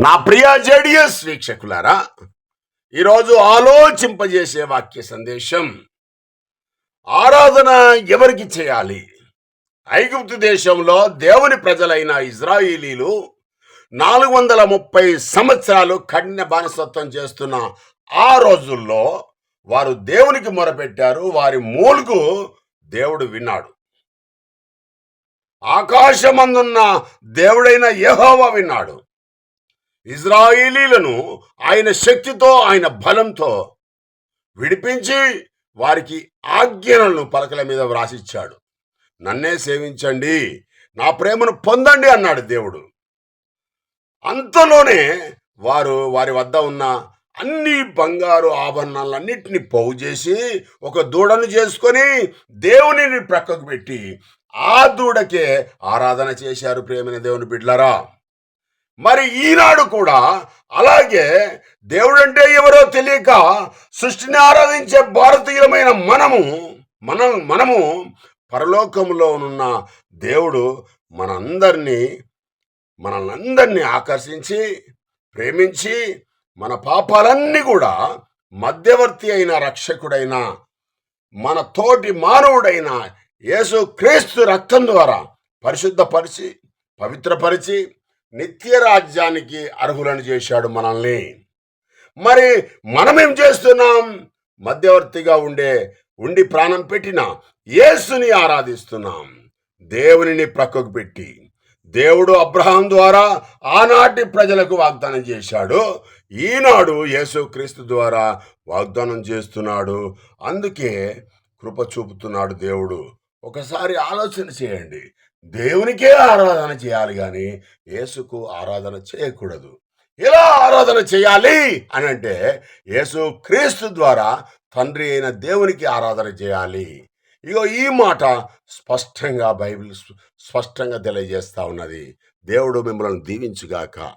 నా ప్రియ జేడిఎస్ వీక్షకులారా ఈరోజు ఆలోచింపజేసే వాక్య సందేశం ఆరాధన ఎవరికి చేయాలి? ఐగుప్తు దేశంలో దేవుని ప్రజలైన ఇజ్రాయిలీలు నాలుగు వందల ముప్పై సంవత్సరాలు కఠిన బానిసత్వం చేస్తున్న ఆ రోజుల్లో వారు దేవునికి మొరపెట్టారు వారి మూలుగు దేవుడు విన్నాడు. ఆకాశమందున్న దేవుడైన యహోవ విన్నాడు. ఇజ్రాయిలీలను ఆయన శక్తితో ఆయన బలంతో విడిపించి వారికి ఆజ్ఞలను పలకల మీద వ్రాసిచ్చాడు. నన్నే సేవించండి నా ప్రేమను పొందండి అన్నాడు దేవుడు. అంతలోనే వారు వారి వద్ద ఉన్న అన్ని బంగారు ఆభరణాలన్నింటినీ పోగు చేసి ఒక దూడను చేసుకొని దేవునిని ప్రక్కకు పెట్టి ఆ దూడకే ఆరాధన చేశారు ప్రేమైన దేవుని బిడ్లరా మరి ఈనాడు కూడా అలాగే దేవుడంటే ఎవరో తెలియక సృష్టిని ఆరాధించే భారతీయులమైన మనము మన మనము పరలోకంలో ఉన్న దేవుడు మనందరినీ మనల్నందరినీ ఆకర్షించి ప్రేమించి మన పాపాలన్నీ కూడా మధ్యవర్తి అయిన రక్షకుడైన మన తోటి మానవుడైన యేసు క్రీస్తు రక్తం ద్వారా పరిశుద్ధపరిచి పవిత్రపరిచి నిత్య రాజ్యానికి అర్హులను చేశాడు మనల్ని. మరి మనమేం చేస్తున్నాం? మధ్యవర్తిగా ఉండే ఉండి ప్రాణం పెట్టిన యేసుని ఆరాధిస్తున్నాం. దేవునిని ప్రక్కకు పెట్టి. దేవుడు అబ్రహాం ద్వారా ఆనాటి ప్రజలకు వాగ్దానం చేశాడు. ఈనాడు యేసుక్రీస్తు ద్వారా వాగ్దానం చేస్తున్నాడు. అందుకే కృప చూపుతున్నాడు దేవుడు. ఒకసారి ఆలోచన చేయండి. దేవునికే ఆరాధన చేయాలి కానీ యేసుకు ఆరాధన చేయకూడదు. ఎలా ఆరాధన చేయాలి అని అంటే యేసు క్రీస్తు ద్వారా తండ్రి అయిన దేవునికి ఆరాధన చేయాలి. ఇగో ఈ మాట స్పష్టంగా బైబిల్ స్పష్టంగా తెలియజేస్తా ఉన్నది. దేవుడు మిమ్మల్ని దీవించుగాక.